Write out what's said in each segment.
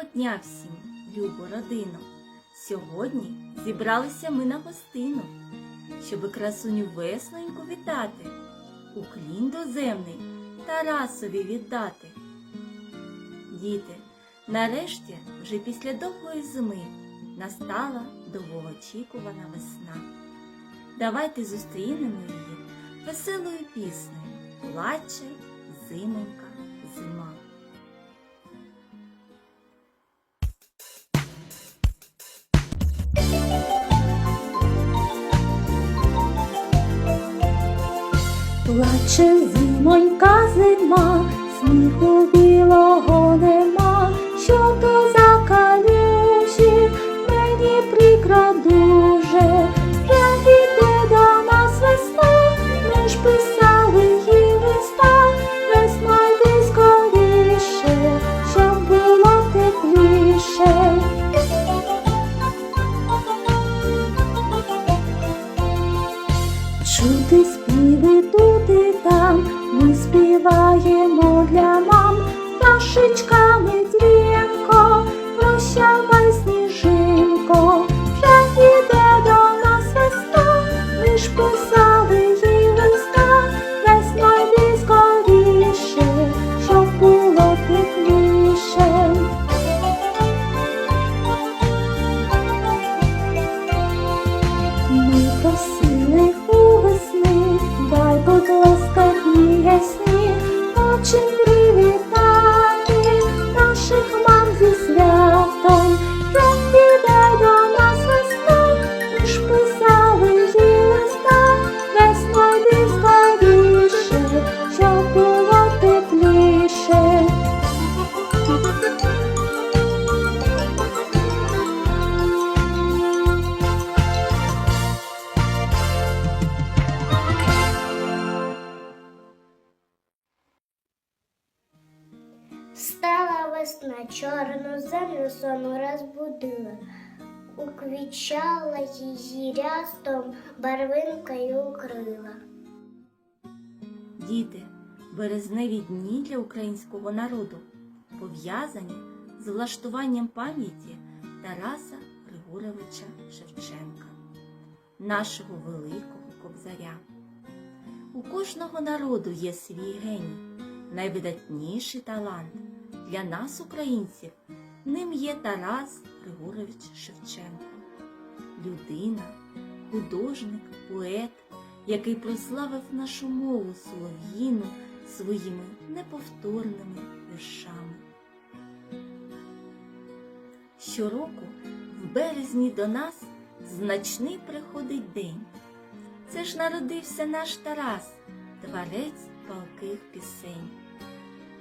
Доброго дня всім, любу родину! Сьогодні зібралися ми на гостину, щоби красуню весноньку вітати, уклін доземний Тарасові віддати. Діти, нарешті, вже після довгої зими настала довгоочікувана весна. Давайте зустрінемо її веселою піснею Плаче зименька зима. Плаче зимонька зима, сміху білого нема, весна, чорну землю сону розбудила, уквічала її рястом, барвинкою укрила. Діти, березневі дні для українського народу пов'язані з влаштуванням пам'яті Тараса Григоровича Шевченка, нашого великого кобзаря. У кожного народу є свій геній, найвидатніший талант. Для нас, українців, ним є Тарас Григорович Шевченко, людина, художник, поет, який прославив нашу мову солов'їну своїми неповторними віршами. Щороку в березні до нас значний приходить день. Це ж народився наш Тарас, творець палких пісень.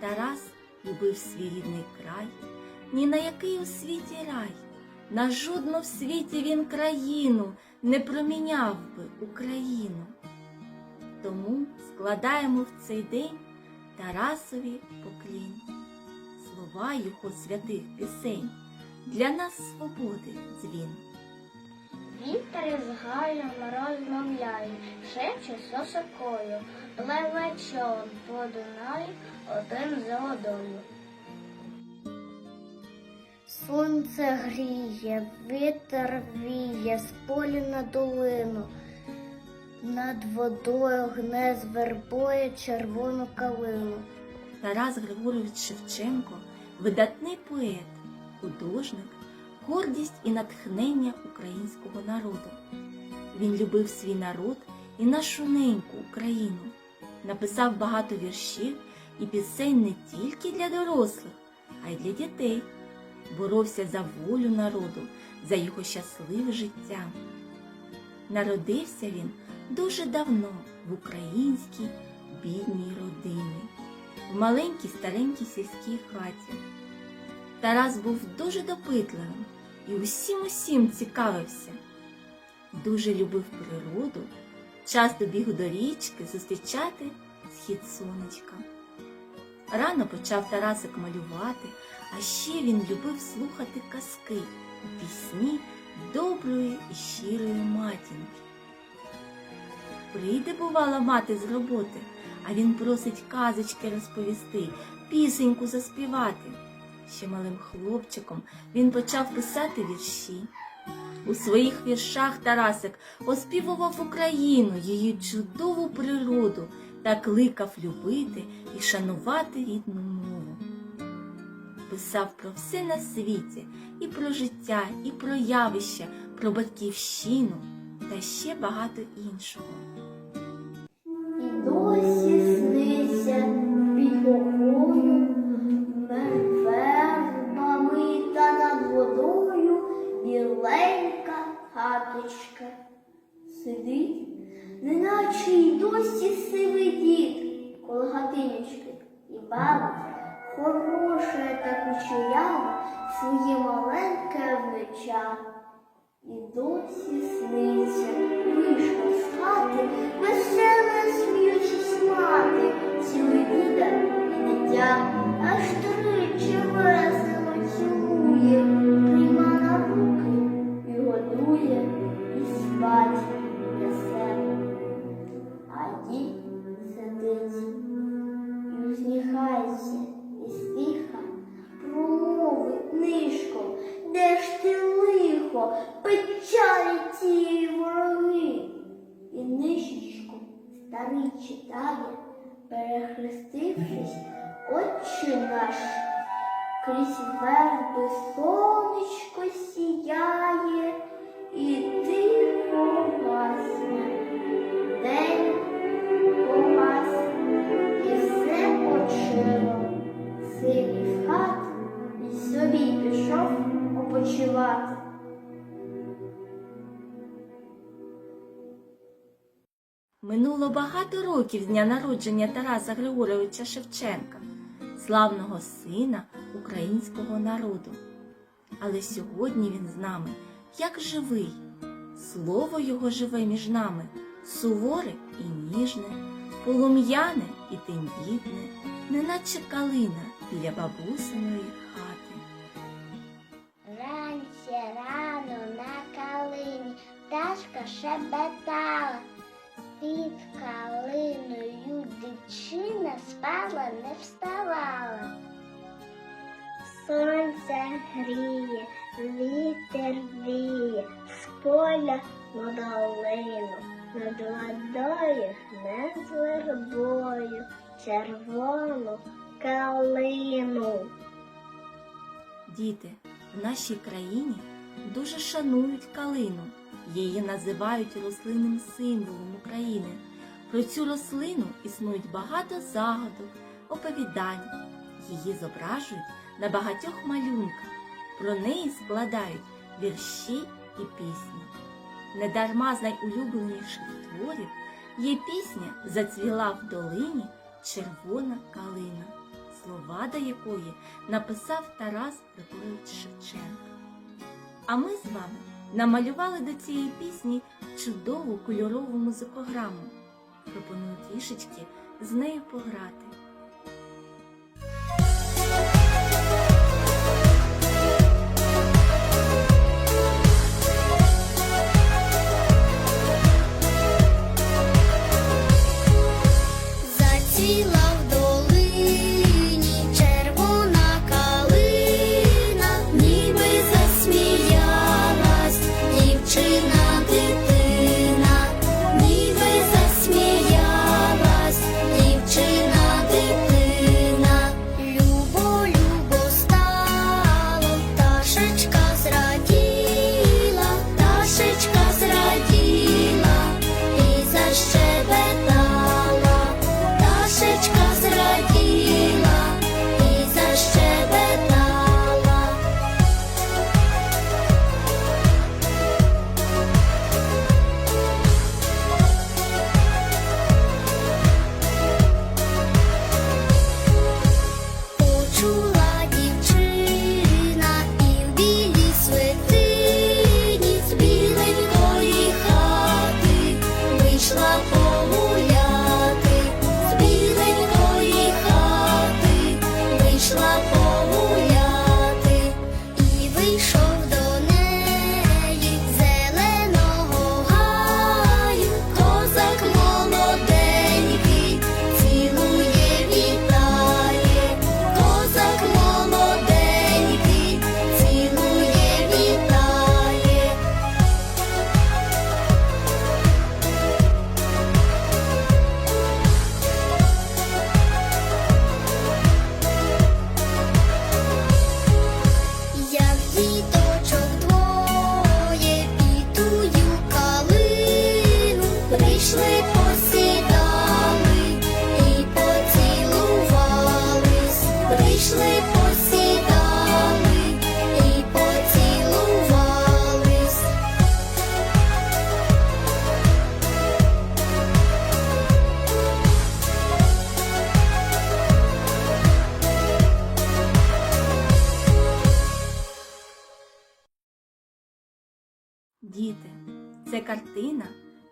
Тарас любив свій рідний край, ні на який у світі рай, на жодну в світі він країну не проміняв би Україну. Тому складаємо в цей день Тарасові поклін. Слова його святих пісень для нас свободи дзвін. Вітер із гаєм розмовляє, шепче сосокою, пливе човен по Дунаю один за водою. Сонце гріє, вітер віє з полі на долину. Над водою гне з вербою червону калину. Тарас Григорович Шевченко видатний поет, художник, гордість і натхнення українського народу. Він любив свій народ і нашу неньку Україну. Написав багато віршів і пісень не тільки для дорослих, а й для дітей. Боровся за волю народу, за його щасливе життя. Народився він дуже давно в українській бідній родині, в маленькій старенькій сільській хаті. Тарас був дуже допитливим і усім усім цікавився. Дуже любив природу, часто біг до річки зустрічати схід сонечка. Рано почав Тарасик малювати, а ще він любив слухати казки і пісні доброї і щирої матінки. Прийде, бувала, мати з роботи, а він просить казочки розповісти, пісеньку заспівати. Ще малим хлопчиком він почав писати вірші. У своїх віршах Тарасик оспівував Україну, її чудову природу та кликав любити і шанувати рідну мову. Писав про все на світі, і про життя, і про явища, про батьківщину та ще багато іншого. І досі сниться під головою вербами та над водою біленька хаточка. Й досі сивий дід. Коло гатиночки, і баба хороша та кучерява своє маленьке внуча. І досі сниться, вийшла з хати, весела сміючись мати, цілує діда і дитя, аж тричі весело цілує, багато років з дня народження Тараса Григоровича Шевченка, славного сина українського народу. Але сьогодні він з нами як живий. Слово його живе між нами, суворе і ніжне, полум'яне і тендітне, неначе калина біля бабусиної хати. Вранці рано на калині пташка шебетала. Під калиною дівчина спала, не вставала. Сонце гріє, вітер віє, з поля на долину, над водою не з вербою, червону калину. Діти, в нашій країні дуже шанують калину. Її називають рослинним символом України. Про цю рослину існують багато загадок, оповідань. Її зображують на багатьох малюнках. Про неї складають вірші і пісні. Недарма з найулюбленіших творів є пісня Зацвіла в долині червона калина, слова до якої написав Тарас Григорович Шевченко. А ми з вами намалювали до цієї пісні чудову кольорову музикограму. Пропоную трішечки з нею пограти.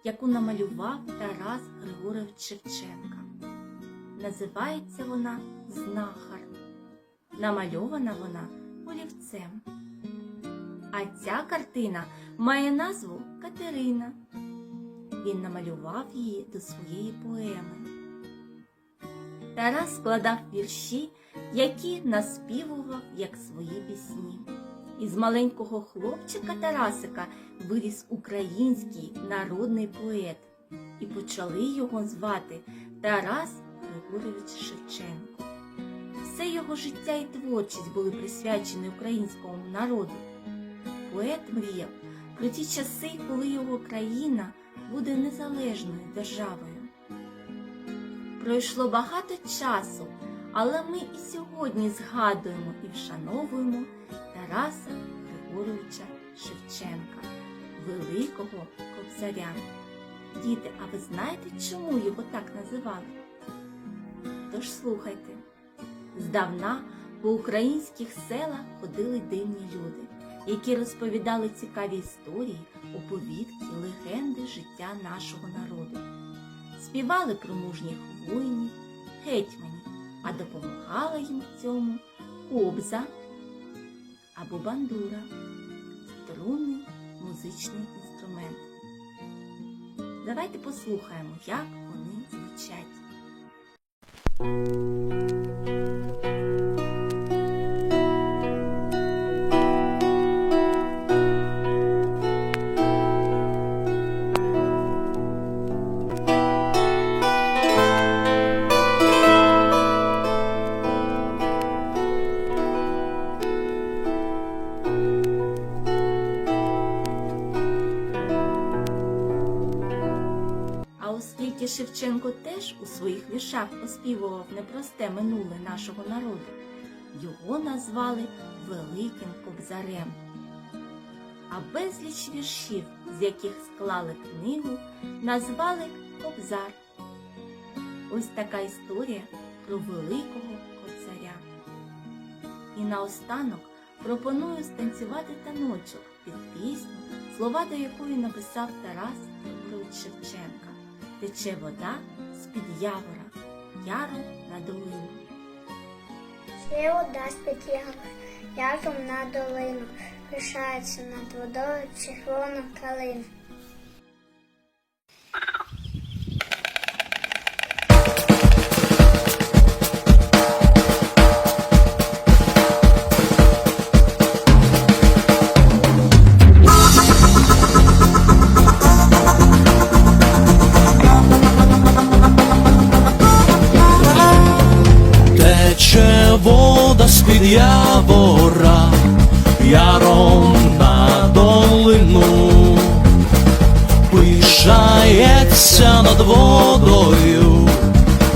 Яку намалював Тарас Григорович Шевченка. Називається вона Знахар. Намальована вона олівцем. А ця картина має назву Катерина. Він намалював її до своєї поеми. Тарас складав вірші, які наспівував як свої пісні. Із маленького хлопчика Тарасика виріс український народний поет, і почали його звати Тарас Григорович Шевченко. Все його життя і творчість були присвячені українському народу. Поет мріяв про ті часи, коли його країна буде незалежною державою. Пройшло багато часу, але ми і сьогодні згадуємо і вшановуємо Тараса Григоровича Шевченка, великого кобзаря. Діти, а ви знаєте, чому його так називали? Тож слухайте. Здавна по українських селах ходили дивні люди, які розповідали цікаві історії, оповідки, легенди життя нашого народу. Співали про мужніх воїнів, гетьманів, а допомагала їм цьому кобза або бандура, струнний музичний інструмент. Давайте послухаємо, як вони звучать. Шевченко теж у своїх віршах оспівував непросте минуле нашого народу, його назвали Великим Кобзарем. А безліч віршів, з яких склали книгу, назвали Кобзар. Ось така історія про великого кобзаря. І наостанок пропоную станцювати таночок під пісню, слова до якої написав Тарас Григорович Шевченка. Тече вода з-під явора, яром на долину. Ще вода з-під явора, яром на долину. Пишається над водою червона калина. З-під явора, яром на долину, пишається над водою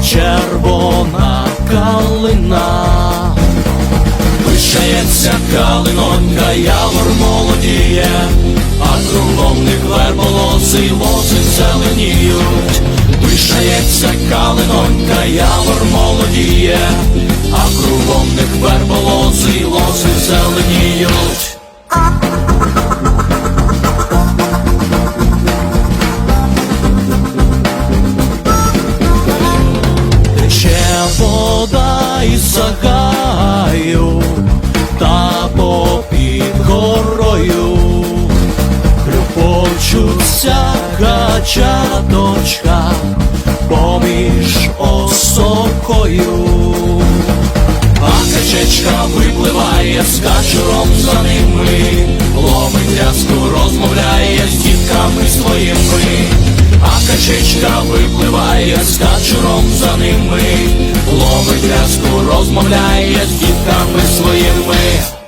червона калина, пишається калинонька, явор молодіє, а кругом них верболози, лози зеленіють. Пишається калинонька, явор молодіє, а кругом них верболози, лози зеленіють. А качечка випливає з качуром за ними, ломить рязку, розмовляє з дітками своїми, а качечка випливає з качуром за ними, ломить рязку, розмовляє з дітками своїми.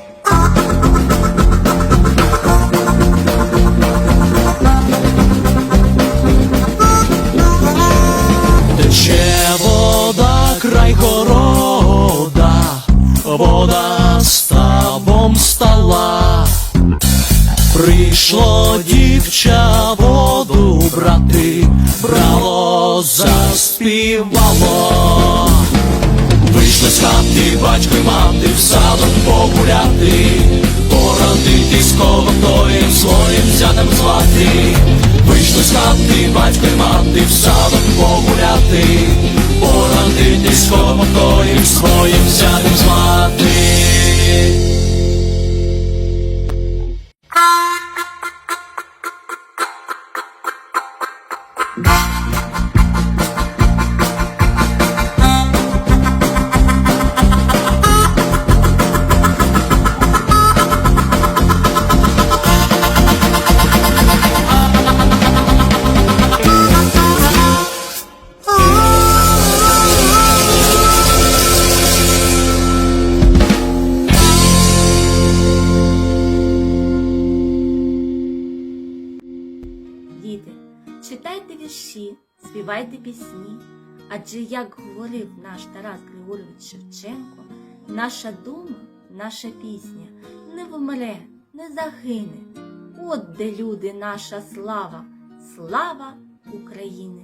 Прийшло дівча воду брати, браво заспівало, вийшли з хати, батько й мати в садок погуляти, породитись ковтоєм своїм зятем звати, вийшли з хати, батько й мати в садок погуляти, породитись ковтоєм своїм зятем звати. Адже, як говорив наш Тарас Григорович Шевченко, наша дума, наша пісня не вмре, не загине. От де люди наша слава, слава України!